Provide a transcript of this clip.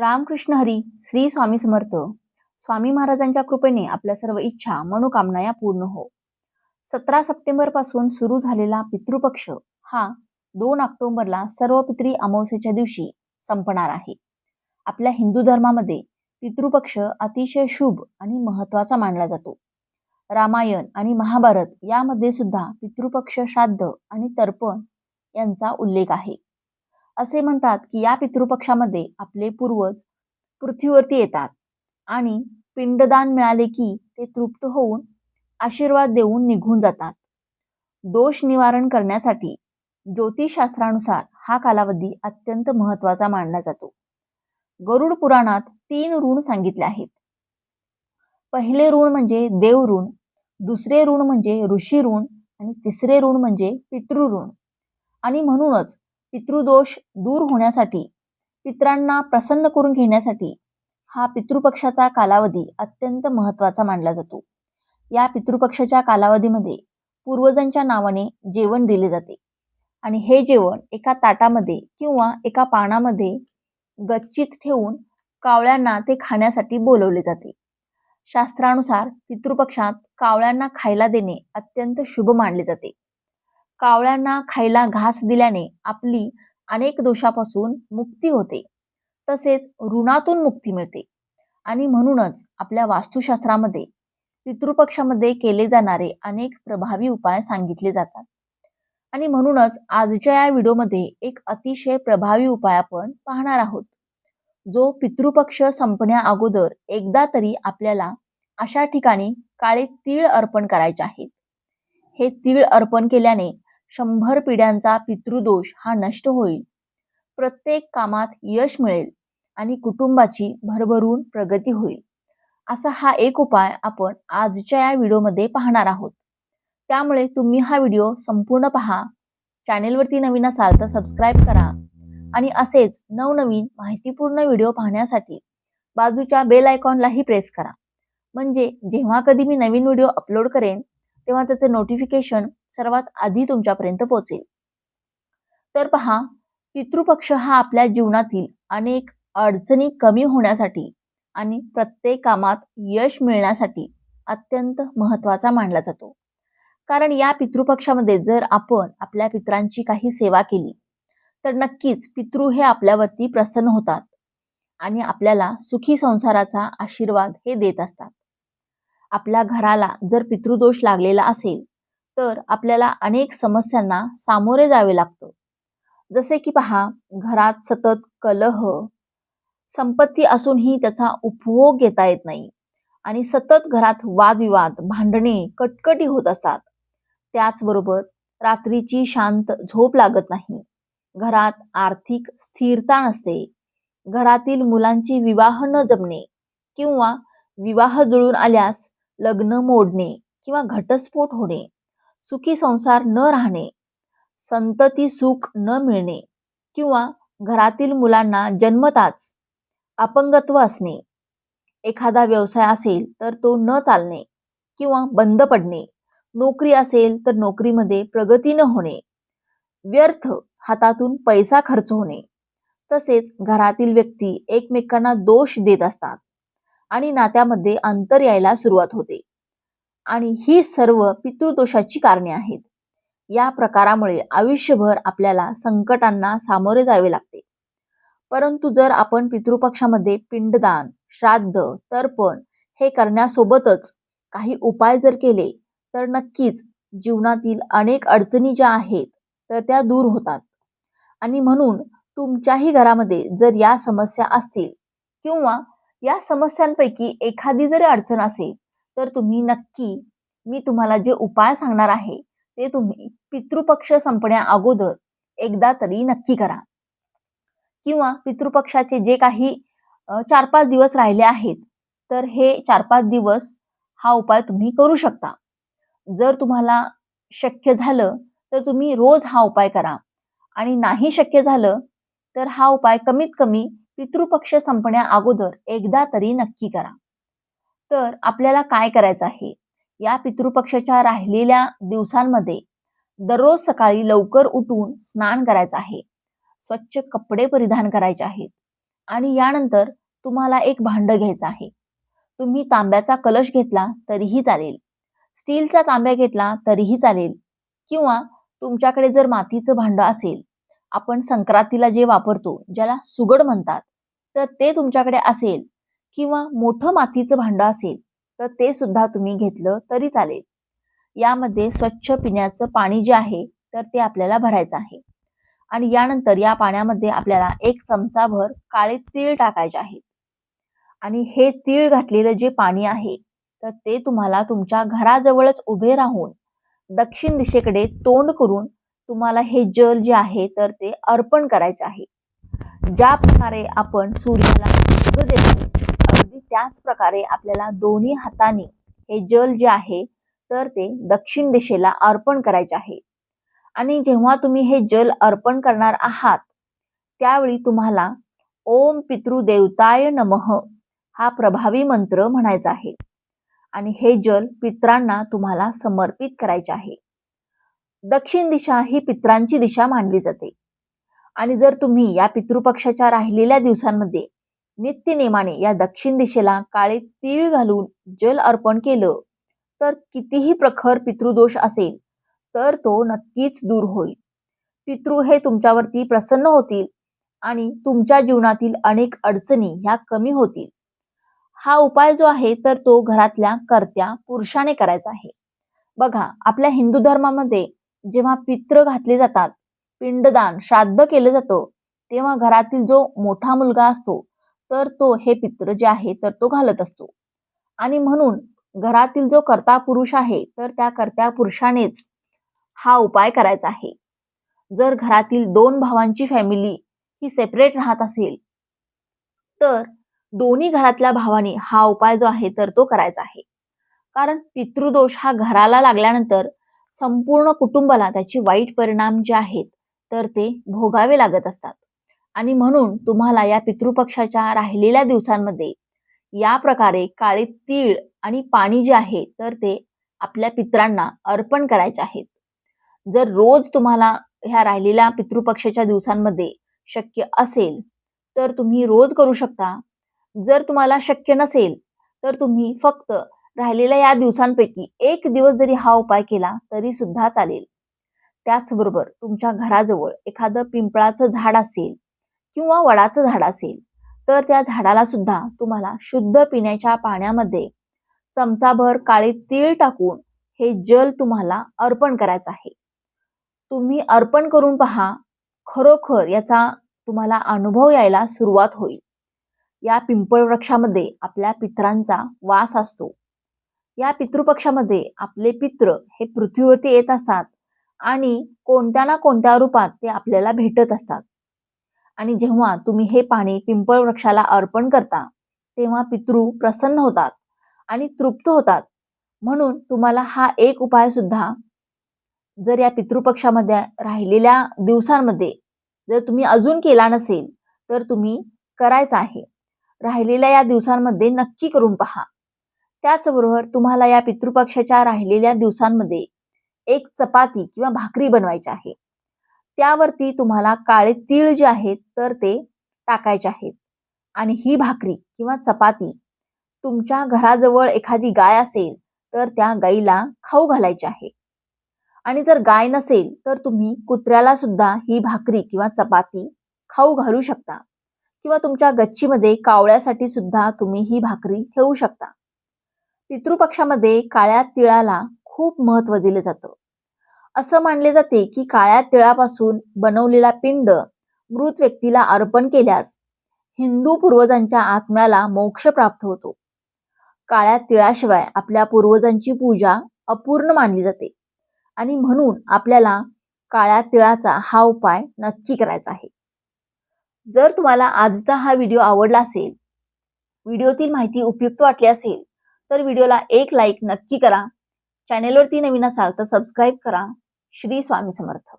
रामकृष्ण हरी श्री स्वामी समर्थ. स्वामी महाराजांच्या कृपेने आपल्या सर्व इच्छा मनोकामना या पूर्ण हो. सतरा सप्टेंबरपासून सुरू झालेला पितृपक्ष हा दोन ऑक्टोबरला सर्व पित्री अमावस्येच्या दिवशी संपणार आहे. आपल्या हिंदू धर्मामध्ये पितृपक्ष अतिशय शुभ आणि महत्त्वाचा मानला जातो. रामायण आणि महाभारत यामध्ये सुद्धा पितृपक्ष श्राद्ध आणि तर्पण यांचा उल्लेख आहे. असे म्हणतात की या पितृपक्षामध्ये आपले पूर्वज पृथ्वीवरती येतात आणि पिंडदान मिळाले की ते तृप्त होऊन आशीर्वाद देऊन निघून जातात. दोष निवारण करण्यासाठी ज्योतिषशास्त्रानुसार हा कालावधी अत्यंत महत्त्वाचा मानला जातो. गरुड पुराणात तीन ऋण सांगितले आहेत. पहिले ऋण म्हणजे देव ऋण दुसरे ऋण म्हणजे ऋषी ऋण आणि तिसरे ऋण म्हणजे पितृऋण. आणि म्हणूनच पितृदोष दूर होण्यासाठी पित्रांना प्रसन्न करून घेण्यासाठी हा पितृपक्षाचा कालावधी अत्यंत महत्त्वाचा मानला जातो. या पितृपक्षाच्या कालावधीमध्ये पूर्वजांच्या नावाने जेवण दिले जाते. आणि हे जेवण एका ताटामध्ये किंवा एका पानामध्ये गच्चीत ठेवून कावळ्यांना ते खाण्यासाठी बोलवले जाते. शास्त्रानुसार पितृपक्षात कावळ्यांना खायला देणे अत्यंत शुभ मानले जाते. कावळ्यांना खायला घास दिल्याने आपली अनेक दोषापासून मुक्ती होते. तसेच ऋणातून मुक्ती मिळते. आणि म्हणूनच आपल्या वास्तुशास्त्रामध्ये पितृपक्षामध्ये केले जाणारे अनेक प्रभावी उपाय सांगितले जातात. आणि म्हणूनच आजच्या या व्हिडिओमध्ये एक अतिशय प्रभावी उपाय आपण पाहणार आहोत. जो पितृपक्ष संपण्या अगोदर एकदा तरी आपल्याला अशा ठिकाणी काळे तीळ अर्पण करायचे आहेत. हे तीळ अर्पण केल्याने शंभर पिढ्यांचा पितृदोष हा नष्ट होईल. प्रत्येक कामात यश मिळेल आणि कुटुंबाची भरभरून प्रगती होईल. असा हा एक उपाय आपण आजच्या या व्हिडिओमध्ये पाहणार आहोत. त्यामुळे तुम्ही हा व्हिडिओ संपूर्ण पहा. चॅनेलवरती नवीन असाल तर सबस्क्राईब करा आणि असेच नवनवीन माहितीपूर्ण व्हिडिओ पाहण्यासाठी बाजूच्या बेल आयकॉनलाही प्रेस करा. म्हणजे जेव्हा कधी मी नवीन व्हिडिओ अपलोड करेन तेव्हा त्याचे नोटिफिकेशन सर्वात आधी तुमच्यापर्यंत पोहोचेल. तर पहा पितृपक्ष हा आपल्या जीवनातील अनेक अडचणी कमी होण्यासाठी आणि प्रत्येक कामात यश मिळण्यासाठी अत्यंत महत्त्वाचा मानला जातो. कारण या पितृपक्षामध्ये जर आपण आपल्या पित्रांची काही सेवा केली तर नक्कीच पितृ हे आपल्यावरती प्रसन्न होतात आणि आपल्याला सुखी संसाराचा आशीर्वाद हे देत असतात. आपल्या घराला जर पितृदोष लागलेला असेल तर आपल्याला अनेक समस्यांना सामोरे जावे लागतं. जसे की पहा घरात सतत कलह संपत्ती असूनही त्याचा उपभोग घेता येत नाही आणि सतत घरात वादविवाद भांडणे कटकटी होत असतात. त्याचबरोबर रात्रीची शांत झोप लागत नाही. घरात आर्थिक स्थिरता नसते. घरातील मुलांची विवाह न जमणे किंवा विवाह जुळून आल्यास लग्न मोडणे किंवा घटस्फोट होणे सुखी संसार न राहणे संतती सुख न मिळणे किंवा घरातील मुलांना जन्मताच अपंगत्व असणे. एखादा व्यवसाय असेल तर तो न चालणे किंवा बंद पडणे. नोकरी असेल तर नोकरीमध्ये प्रगती न होणे. व्यर्थ हातातून पैसा खर्च होणे. तसेच घरातील व्यक्ती एकमेकांना दोष देत असतात. आणि नात्यामध्ये अंतर यायला सुरुवात होते. आणि ही सर्व पितृदोषाची कारणे आहेत. या प्रकारामुळे आयुष्यभर आपल्याला संकटांना सामोरे जावे लागते. परंतु जर आपण पितृपक्षामध्ये पिंडदान श्राद्ध तर्पण हे करण्यासोबतच काही उपाय जर केले तर नक्कीच जीवनातील अनेक अडचणी ज्या आहेत तर त्या दूर होतात. आणि म्हणून तुमच्याही घरामध्ये जर या समस्या असतील किंवा या समस्यांपैकी एखादी जरी अडचण असेल तर तुम्ही नक्की मी तुम्हाला जे उपाय सांगणार आहे ते तुम्ही पितृपक्ष संपण्या अगोदर एकदा तरी नक्की करा. किंवा पितृपक्षाचे जे काही चार पाच दिवस राहिले आहेत तर हे चार पाच दिवस हा उपाय तुम्ही करू शकता. जर तुम्हाला शक्य झालं तर तुम्ही रोज हा उपाय करा. आणि नाही शक्य झालं तर हा उपाय कमीत कमी पितृपक्ष संपण्या अगोदर एकदा तरी नक्की करा. तर आपल्याला काय करायचं आहे? या पितृपक्षाच्या राहिलेल्या दिवसांमध्ये दररोज सकाळी लवकर उठून स्नान करायचं आहे. स्वच्छ कपडे परिधान करायचे आहेत. आणि यानंतर तुम्हाला एक भांड घ्यायचं आहे. तुम्ही तांब्याचा कलश घेतला तरीही चालेल. स्टीलचा तांब्या घेतला तरीही चालेल. किंवा तुमच्याकडे जर मातीचं भांड असेल आपण संक्रांतीला जे वापरतो ज्याला सुगड म्हणतात तर ते तुमच्याकडे असेल किंवा मोठं मातीचं भांडं असेल तर ते सुद्धा तुम्ही घेतलं तरी चालेल. यामध्ये स्वच्छ पिण्याचं पाणी जे आहे तर ते आपल्याला भरायचं आहे. आणि यानंतर या पाण्यामध्ये आपल्याला एक चमचाभर काळे तीळ टाकायचे आहेत. आणि हे तीळ घातलेलं जे पाणी आहे तर ते तुम्हाला तुमच्या घराजवळच उभे राहून दक्षिण दिशेकडे तोंड करून तुम्हाला हे जल जे आहे तर ते अर्पण करायचे आहे. ज्या प्रकारे आपण सूर्याला अर्घ्य देतो अगदी त्याच प्रकारे आपल्याला दोन्ही हाताने हे जल जे आहे तर ते दक्षिण दिशेला अर्पण करायचे आहे. आणि जेव्हा तुम्ही हे जल अर्पण करणार आहात त्यावेळी तुम्हाला ओम पितृदेवताय नमः हा प्रभावी मंत्र म्हणायचा आहे. आणि हे जल पित्रांना तुम्हाला समर्पित करायचे आहे. दक्षिण दिशा ही पित्रांची दिशा मानली जाते. आणि जर तुम्ही या पितृपक्षाच्या राहिलेल्या दिवसांमध्ये नित्यनेमाने या दक्षिण दिशेला काळे तीळ घालून जल अर्पण केलं तर कितीही प्रखर पितृदोष असेल तर तो नक्कीच दूर होईल. पितृ हे तुमच्यावरती प्रसन्न होतील आणि तुमच्या जीवनातील अनेक अडचणी ह्या कमी होतील. हा उपाय जो आहे तर तो घरातल्या कर्त्या पुरुषाने करायचा आहे. बघा आपल्या हिंदू धर्मामध्ये जेव्हा पित्र घातले जातात पिंडदान श्राद्ध केलं जातं. तेव्हा घरातील जो मोठा मुलगा असतो तर तो हे पित्र जे आहे तर तो घालत असतो. आणि म्हणून घरातील जो कर्ता पुरुष आहे तर त्या कर्त्या पुरुषानेच हा उपाय करायचा आहे. जर घरातील दोन भावांची फॅमिली ही सेपरेट राहत असेल तर दोन्ही घरातल्या भावाने हा उपाय जो आहे तर तो करायचा आहे. कारण पितृदोष हा घराला लागल्यानंतर संपूर्ण कुटुंबाला त्याचे वाईट परिणाम जे आहेत तर ते भोगावे लागत असतात. आणि म्हणून तुम्हाला या पितृपक्षाच्या राहिलेल्या दिवसांमध्ये या प्रकारे काळे तीळ आणि पाणी जे आहे तर ते आपल्या पित्रांना अर्पण करायचे आहेत. जर रोज तुम्हाला ह्या राहिलेल्या पितृपक्षाच्या दिवसांमध्ये शक्य असेल तर तुम्ही रोज करू शकता. जर तुम्हाला शक्य नसेल तर तुम्ही फक्त राहिलेल्या या दिवसांपैकी एक दिवस जरी हा उपाय केला तरी सुद्धा चालेल. त्याचबरोबर तुमच्या घराजवळ एखादं पिंपळाचं झाड असेल किंवा वडाचं झाड असेल तर त्या झाडाला सुद्धा तुम्हाला शुद्ध पिण्याच्या पाण्यामध्ये चमचाभर काळे तीळ टाकून हे जल तुम्हाला अर्पण करायचं आहे. तुम्ही अर्पण करून पहा खरोखर याचा तुम्हाला अनुभव यायला सुरुवात होईल. या पिंपळ वृक्षामध्ये आपल्या पित्रांचा वास असतो. या पितृपक्षामध्ये आपले पित्र हे पृथ्वीवरती येत असतात आणि कोणत्या ना कोणत्या रूपात ते आपल्याला भेटत असतात. आणि जेव्हा तुम्ही हे पाणी पिंपळ वृक्षाला अर्पण करता तेव्हा पितृ प्रसन्न होतात आणि तृप्त होतात. म्हणून तुम्हाला हा एक उपाय सुद्धा जर या पितृपक्षामध्ये राहिलेल्या दिवसांमध्ये जर तुम्ही अजून केला नसेल तर तुम्ही करायचा आहे. राहिलेल्या या दिवसांमध्ये नक्की करून पहा. त्याचबरोबर तुम्हाला या पितृपक्षाच्या राहिलेल्या दिवसांमध्ये एक चपाती किंवा भाकरी बनवायची आहे. त्यावरती तुम्हाला काळे तीळ जे आहेत तर ते टाकायचे आहेत. आणि ही भाकरी किंवा चपाती तुमच्या घराजवळ एखादी गाय असेल तर त्या गाईला खाऊ घालायची आहे. आणि जर गाय नसेल तर तुम्ही कुत्र्याला सुद्धा ही भाकरी किंवा चपाती खाऊ घालू शकता. किंवा तुमच्या गच्चीमध्ये कावळ्यासाठी सुद्धा तुम्ही ही भाकरी ठेवू शकता. पितृपक्षामध्ये काळ्या तिळाला खूप महत्त्व दिलं जातं. असं मानले जाते की काळ्या तिळापासून बनवलेला पिंड मृत व्यक्तीला अर्पण केल्यास हिंदू पूर्वजांच्या आत्म्याला मोक्ष प्राप्त होतो. काळ्या तिळाशिवाय आपल्या पूर्वजांची पूजा अपूर्ण मानली जाते आणि म्हणून आपल्याला काळ्या तिळाचा हा उपाय नक्की करायचा आहे. जर तुम्हाला आजचा हा व्हिडिओ आवडला असेल व्हिडिओतील माहिती उपयुक्त वाटली असेल तर व्हिडिओला एक लाईक नक्की करा. चॅनेलवरती नवीन असाल तर सबस्क्राईब करा. श्री स्वामी समर्थ.